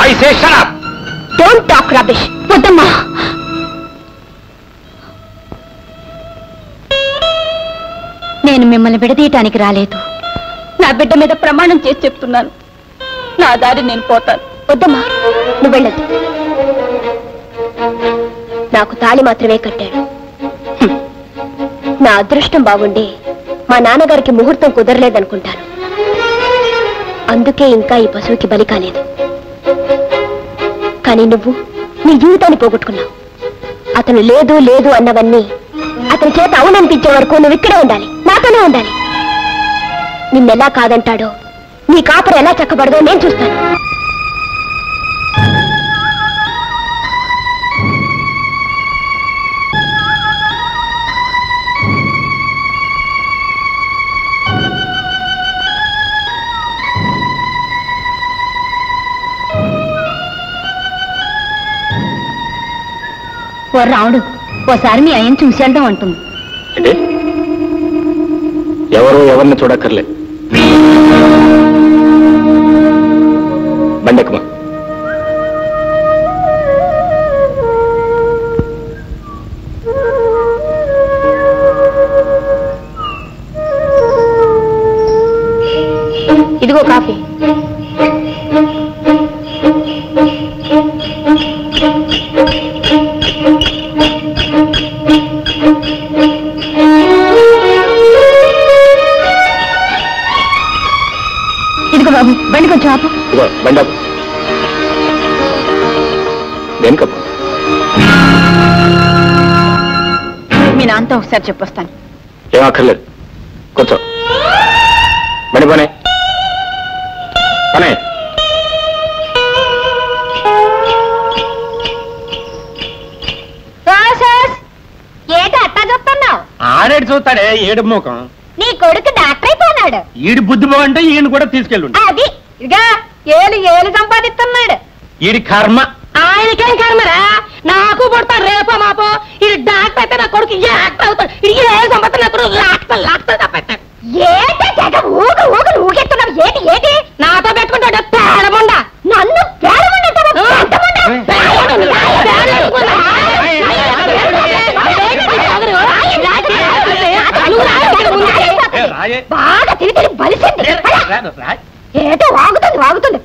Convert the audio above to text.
I say shut up don't talk rubbish వద్దమ్మా. నేను మిమ్మల్ని విడదీయటానికి రాలేదు. నా బిడ్డ మీద ప్రమాణం చేసి చెప్తున్నాను. నా దారి నేను పోతాను. వద్దమ్మా నువ్వు వెళ్ళదు. నాకు తాళి మాత్రమే కట్టాడు. నా అదృష్టం బాగుండి మా నాన్నగారికి ముహూర్తం కుదరలేదనుకుంటాను. అందుకే ఇంకా ఈ పశువుకి బలి కాలేదు. కానీ నువ్వు నీ జీవితాన్ని పోగొట్టుకున్నావు. అతను లేదు లేదు అన్నవన్నీ అతని చేత అవుననిపించే వరకు నువ్వు ఇక్కడే ఉండాలి నాతోనే ఉండాలి. నిన్నెలా కాదంటాడో నీ కాపరు ఎలా చక్కబడదో నేను చూస్తాను. ఓ రావుడు ఓసారి మీ అయ్యని చూసి వెళ్దాం అంటుంది. అంటే ఎవరు ఎవరిని చూడక్కర్లే. బండెక్కమా ఇదిగో కాఫీ. ఇదిగో బాబు బండి కొంచెం ఆపు. ఇదిగో మీ నాన్నతో ఒకసారి చెప్పొస్తాను. ఏం అక్కర్లేదు. కూర్చో. బండి పనే. పనే. ఆడేడు చూస్తాడే ఏడు మూకం నీ కొడుకు డాక్టర్ అయిపోయినాడు ఈడి బుద్ధి బాగుంటే ఈయన కూడా తీసుకెళ్ళుండి. అది ఇక ఏలు ఏలు సంపాదిస్తున్నాడు. ఈడి కర్మ. ఆయనకేం కర్మరా? నాకు పుడతాడు రేపో బాగా తిరిగి బలిసింది. ఏదో వాగుతుంది వాగుతుంది.